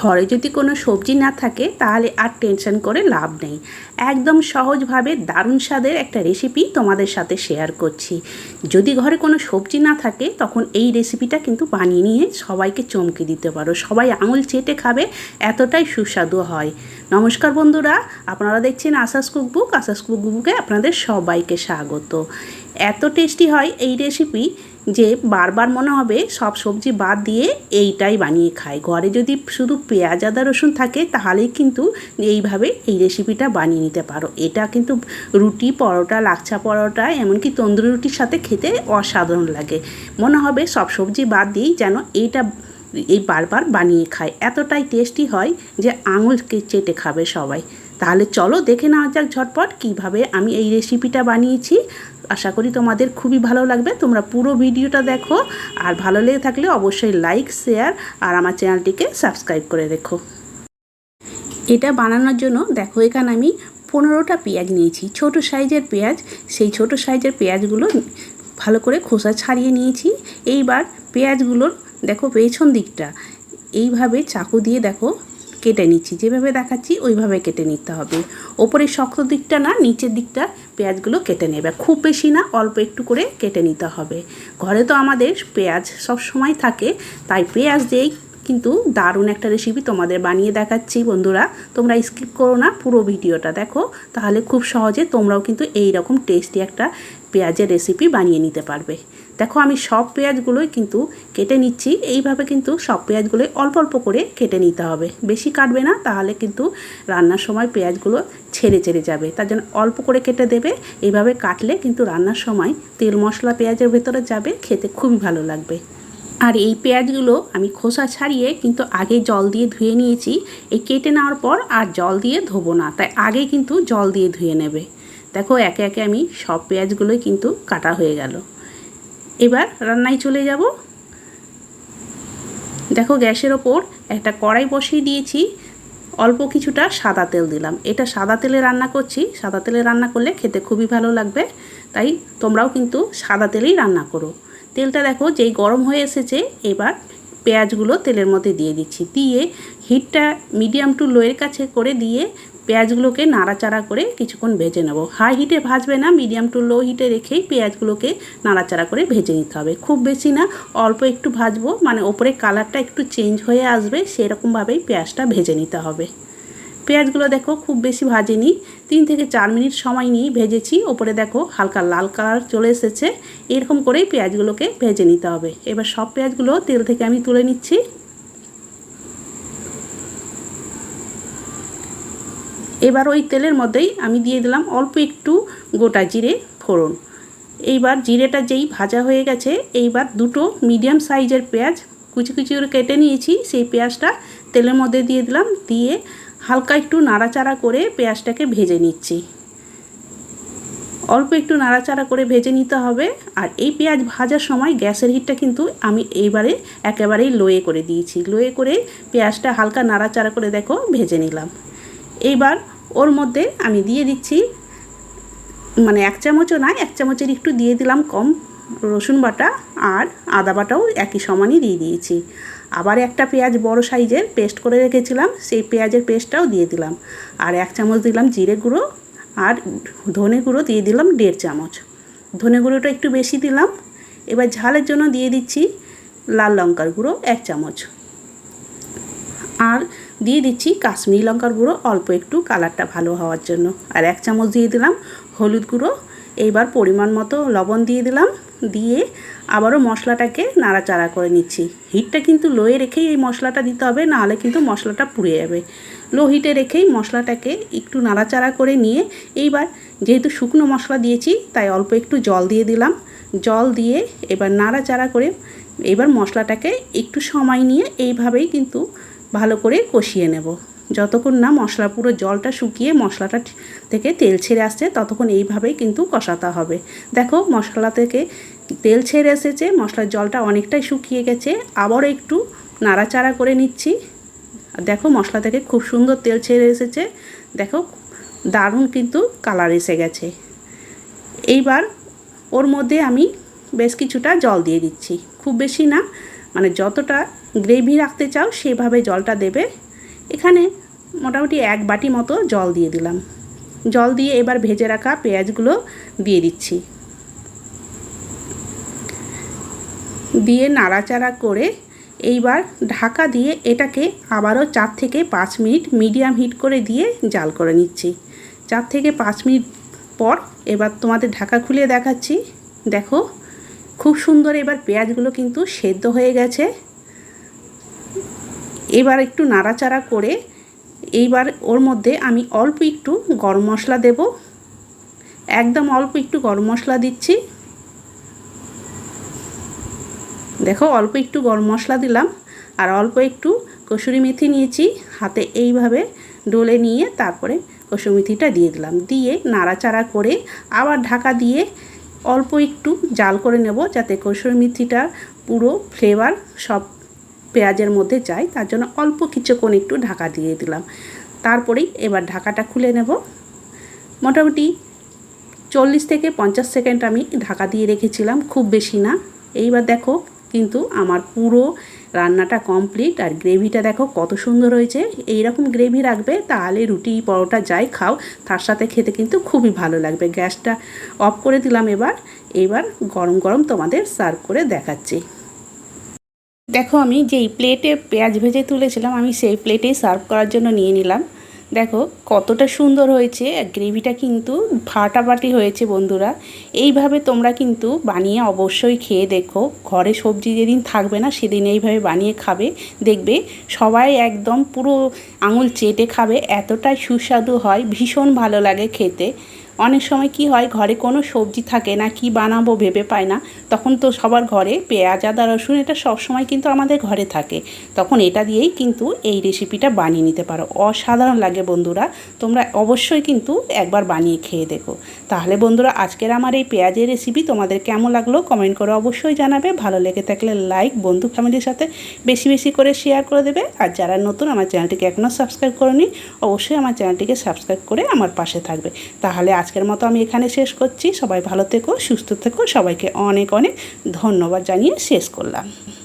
ঘরে যদি কোনো সবজি না থাকে, তাহলে আর টেনশন করে লাভ নেই। একদম সহজভাবে দারুণ স্বাদের একটা রেসিপি তোমাদের সাথে শেয়ার করছি। যদি ঘরে কোনো সবজি না থাকে, তখন এই রেসিপিটা কিন্তু বানিয়ে নিয়ে সবাইকে চমকে দিতে পারো। সবাই আঙুল চেটে খাবে, এতটাই সুস্বাদু হয়। নমস্কার বন্ধুরা, আপনারা দেখছেন আসাস কুকবুক। আসাস কুকবুকে আপনাদের সবাইকে স্বাগত। এত টেস্টি হয় এই রেসিপি যে বারবার মনে হবে সব সবজি বাদ দিয়ে এইটাই বানিয়ে খায় ঘরে যদি শুধু পেঁয়াজ, আদা, রসুন থাকে, তাহলেই কিন্তু এইভাবে এই রেসিপিটা বানিয়ে নিতে পারো। এটা কিন্তু রুটি, পরোটা, লাচ্ছা পরোটা, এমনকি তন্দুরি রুটির সাথে খেতে অসাধারণ লাগে। মনে হবে সব সবজি বাদ দিয়েই যেন এইটা এই বারবার বানিয়ে খায় এতটাই টেস্টি হয় যে আঙুলকে চেটে খাবে সবাই। তাহলে চলো দেখে নেওয়া যাক ঝটপট কীভাবে আমি এই রেসিপিটা বানিয়েছি। আশা করি তোমাদের খুবই ভালো লাগবে। তোমরা পুরো ভিডিওটা দেখো। আর ভালো লেগে থাকলে অবশ্যই লাইক শেয়ার আর আমার চ্যানেলটিকে সাবস্ক্রাইব করে রেখো। এটা বানানোর জন্য দেখো, এখানে আমি পনেরোটা পেঁয়াজ নিয়েছি। ছোট সাইজের পেঁয়াজ, সেই ছোট সাইজের পেঁয়াজগুলো ভালো করে খোসা ছাড়িয়ে নিয়েছি। এইবার পেঁয়াজগুলোর দেখো পেছন দিকটা, এইভাবে চাকু দিয়ে দেখো কেটে নিচ্ছি। যেভাবে দেখাচ্ছি, ওইভাবে কেটে নিতে হবে। ওপরের শক্ত দিকটা না, নিচের দিকটা পেঁয়াজগুলো কেটে নেবে। খুব বেশি না, অল্প একটু করে কেটে নিতে হবে। ঘরে তো আমাদের পেঁয়াজ সব সময় থাকে, তাই পেঁয়াজ দিয়েই কিন্তু দারুণ একটা রেসিপি তোমাদের বানিয়ে দেখাচ্ছি বন্ধুরা। তোমরা স্কিপ করো না পুরো ভিডিওটা, দেখো। তাহলে খুব সহজে তোমরাও কিন্তু এই রকম টেস্টি একটা পেঁয়াজের রেসিপি বানিয়ে নিতে পারবে। দেখো আমি সব পেঁয়াজগুলোই কিন্তু কেটে নিচ্ছি। এইভাবে কিন্তু সব পেঁয়াজগুলোই অল্প অল্প করে কেটে নিতে হবে। বেশি কাটবে না, তাহলে কিন্তু রান্নার সময় পেঁয়াজগুলো ছেড়ে ছেড়ে যাবে। তার জন্য অল্প করে কেটে দেবে। এইভাবে কাটলে কিন্তু রান্নার সময় তেল মশলা পেঁয়াজের ভেতরে যাবে, খেতে খুবই ভালো লাগবে। আর এই পেঁয়াজগুলো আমি খোসা ছাড়িয়ে কিন্তু আগে জল দিয়ে ধুয়ে নিয়েছি। এই কেটে নেওয়ার পর আর জল দিয়ে ধোবো না, তাই আগে কিন্তু জল দিয়ে ধুয়ে নেবে। দেখো একে একে আমি সব পেঁয়াজগুলোই কিন্তু কাটা হয়ে গেল। এবার রান্নায় চলে যাব। দেখো গ্যাসের ওপর একটা কড়াই বসিয়ে দিয়েছি। অল্প কিছুটা সাদা তেল দিলাম। এটা সাদা তেলে রান্না করছি। সাদা তেলে রান্না করলে খেতে খুবই ভালো লাগবে। তাই তোমরাও কিন্তু সাদা তেলেই রান্না করো। তেলটা দেখো যেই গরম হয়ে এসেছে, এবার পেঁয়াজগুলো তেলের মধ্যে দিয়ে দিচ্ছি। দিয়ে হিটটা মিডিয়াম টু লোয়ের কাছে করে দিয়ে পেঁয়াজগুলোকে নাড়াচাড়া করে কিছুক্ষণ ভেজে নেব। হাই হিটে ভাজবে না, মিডিয়াম টু লো হিটে রেখেই পেঁয়াজগুলোকে নাড়াচাড়া করে ভেজে নিতে হবে। খুব বেশি না, অল্প একটু ভাজবো মানে ওপরে কালারটা একটু চেঞ্জ হয়ে আসবে, সেরকমভাবেই পেঁয়াজটা ভেজে নিতে হবে। পেঁয়াজগুলো দেখো খুব বেশি ভাজেনি, তিন থেকে চার মিনিট সময় নিয়েই ভেজেছি। ওপরে দেখো হালকা লাল কালার চলে এসেছে, এরকম করেই পেঁয়াজগুলোকে ভেজে নিতে হবে। এবার সব পেঁয়াজগুলো তেল থেকে আমি তুলে নিচ্ছি। এবার ওই তেলের মধ্যেই আমি দিয়ে দিলাম অল্প একটু গোটা জিরে ফোড়ন। এইবার জিরেটা যেই ভাজা হয়ে গেছে, এইবার দুটো মিডিয়াম সাইজের পেঁয়াজ কুচি কুচি করে কেটে নিয়েছি, সেই পেঁয়াজটা তেলের মধ্যে দিয়ে দিলাম, দিয়ে হালকা একটু নাড়াচাড়া করে পেঁয়াজটাকে ভেজে নিচ্ছি। অল্প একটু নাড়াচাড়া করে ভেজে নিতে হবে, আর এই পেঁয়াজ ভাজার সময় গ্যাসের হিটটা কিন্তু আমি এইবারে একেবারেই লোয়ে করে দিয়েছি। লোয়ে করে পেঁয়াজটা হালকা নাড়াচাড়া করে দেখো, ভেজে নিলাম। এইবার ওর মধ্যে আমি দিয়ে দিচ্ছি মানে এক চামচও না এক চামচের একটু দিয়ে দিলাম কম রসুন বাটা আর আদা বাটাও একই সমানই দিয়ে দিয়েছি। আবার একটা পেঁয়াজ বড় সাইজের পেস্ট করে রেখেছিলাম, সেই পেঁয়াজের পেস্টটাও দিয়ে দিলাম। আর এক চামচ দিলাম জিরে গুঁড়ো আর ধনে গুঁড়ো দিয়ে দিলাম দেড় চামচ। ধনে গুঁড়োটা একটু বেশি দিলাম, এবার ঝালের জন্য দিয়ে দিচ্ছি লাল লঙ্কার গুঁড়ো এক চামচ। আর দিয়ে দিচ্ছি কাশ্মীরি লঙ্কার গুঁড়ো, অল্প একটু কালারটা ভালো হওয়ার জন্য। আর এক চামচ দিয়ে দিলাম হলুদ গুঁড়ো। এইবার পরিমাণ মতো লবণ দিয়ে দিলাম, দিয়ে আবারও মশলাটাকে নাড়াচাড়া করে নিচ্ছি। হিটটা কিন্তু লোয়ে রেখেই এই মশলাটা দিতে হবে, নাহলে কিন্তু মশলাটা পুড়ে যাবে। লো হিটে রেখেই মশলাটাকে একটু নাড়াচাড়া করে নিয়ে এইবার যেহেতু শুকনো মশলা দিয়েছি, তাই অল্প একটু জল দিয়ে দিলাম। জল দিয়ে এবার নাড়াচাড়া করে এবার মশলাটাকে একটু সময় নিয়ে এইভাবেই কিন্তু ভালো করে কষিয়ে নেব। যতক্ষণ না মশলা পুরো জলটা শুকিয়ে মশলাটা থেকে তেল ছেড়ে আসছে, ততক্ষণ এইভাবেই কিন্তু কষাতে হবে। দেখো মশলা থেকে তেল ছেড়ে এসেছে, মশলার জলটা অনেকটাই শুকিয়ে গেছে। আবারও একটু নাড়াচাড়া করে নিচ্ছি। দেখো মশলা থেকে খুব সুন্দর তেল ছেড়ে এসেছে। দেখো দারুণ কিন্তু কালার এসে গেছে। এইবার ওর মধ্যে আমি বেশ কিছুটা জল দিয়ে দিচ্ছি। খুব বেশি না মানে যতটা গ্রেভি রাখতে চাও সেভাবে জলটা দেবে। এখানে মোটামুটি এক বাটি মতো জল দিয়ে দিলাম। জল দিয়ে এবার ভেজে রাখা পেঁয়াজগুলো দিয়ে দিচ্ছি। দিয়ে নাড়াচাড়া করে এইবার ঢাকা দিয়ে এটাকে আবারও চার থেকে পাঁচ মিনিট মিডিয়াম হিট করে দিয়ে জাল করে নিচ্ছি। চার থেকে পাঁচ মিনিট পর এবার তোমাদের ঢাকা খুলে দেখাচ্ছি। দেখো খুব সুন্দর এবার পেঁয়াজগুলো কিন্তু সেদ্ধ হয়ে গেছে। এবার একটু নাড়াচাড়া করে এইবার ওর মধ্যে আমি অল্প একটু গরম মশলা দেব। একদম অল্প একটু গরম মশলা দিচ্ছি। দেখো, অল্প একটু গরম মশলা দিলাম আর অল্প একটু কসুরি মেথি নিয়েছি। হাতে এইভাবে ডলে নিয়ে তারপরে কসুরি মেথিটা দিয়ে দিলাম। দিয়ে নাড়াচাড়া করে আবার ঢাকা দিয়ে অল্প একটু জাল করে নেব যাতে কৈশোর মেথিটা পুরো ফ্লেভার সব পেঁয়াজের মধ্যে যায়। তার জন্য অল্প কিছুক্ষণ একটু ঢাকা দিয়ে দিলাম। তারপরেই এবার ঢাকাটা খুলে নেব। মোটামুটি চল্লিশ থেকে পঞ্চাশ সেকেন্ড আমি ঢাকা দিয়ে রেখেছিলাম, খুব বেশি না। এইবার দেখো কিন্তু আমার পুরো রান্নাটা কমপ্লিট আর গ্রেভিটা দেখো কত সুন্দর হয়েছে। এই রকম গ্রেভি রাখবে, তাহলে রুটি, পরোটা যাই খাও, তার সাথে খেতে কিন্তু খুবই ভালো লাগবে। গ্যাসটা অফ করে দিলাম এবার এবার গরম গরম তোমাদের সার্ভ করে দেখাচ্ছি। দেখো আমি যেই প্লেটে পেঁয়াজ ভেজে তুলেছিলাম, আমি সেই প্লেটেই সার্ভ করার জন্য নিয়ে নিলাম। দেখো, কতটা সুন্দর হয়েছে। গ্রেভিটা কিন্তু ফাটাফাটি হয়েছে বন্ধুরা। এইভাবে তোমরা কিন্তু বানিয়ে অবশ্যই খেয়ে দেখো। ঘরে সবজি যেদিন থাকবে না, সেদিন এইভাবে বানিয়ে খাবে। দেখবে সবাই একদম পুরো আঙুল চেটে খাবে। এতটাই সুস্বাদু হয়, ভীষণ ভালো লাগে খেতে। অনেক সময় কি হয়, ঘরে কোনো সবজি থাকে না, কি বানাবো ভেবে পায় না, তখন তো সবার ঘরে পেঁয়াজ, আদা, রসুন এটা সবসময় কিন্তু আমাদের ঘরে থাকে। তখন এটা দিয়েই কিন্তু এই রেসিপিটা বানিয়ে নিতে পারো। অসাধারণ লাগে বন্ধুরা, তোমরা অবশ্যই কিন্তু একবার বানিয়ে খেয়ে দেখো। তাহলে বন্ধুরা, আজকের আমার এই পেঁয়াজের রেসিপি তোমাদের কেমন লাগল কমেন্ট করে অবশ্যই জানাবে। ভালো লেগে থাকলে লাইক বন্ধু ফ্যামিলির সাথে বেশি বেশি করে শেয়ার করে দেবে। আর যারা নতুন আমার চ্যানেলটিকে এখনও সাবস্ক্রাইব করনি, অবশ্যই আমার চ্যানেলটিকে সাবস্ক্রাইব করে আমার পাশে থাকবে। তাহলে আজকের মতো আমি এখানে শেষ করছি। সবাই ভালো থেকো, সুস্থ থেকো। সবাইকে অনেক অনেক ধন্যবাদ জানিয়ে শেষ করলাম।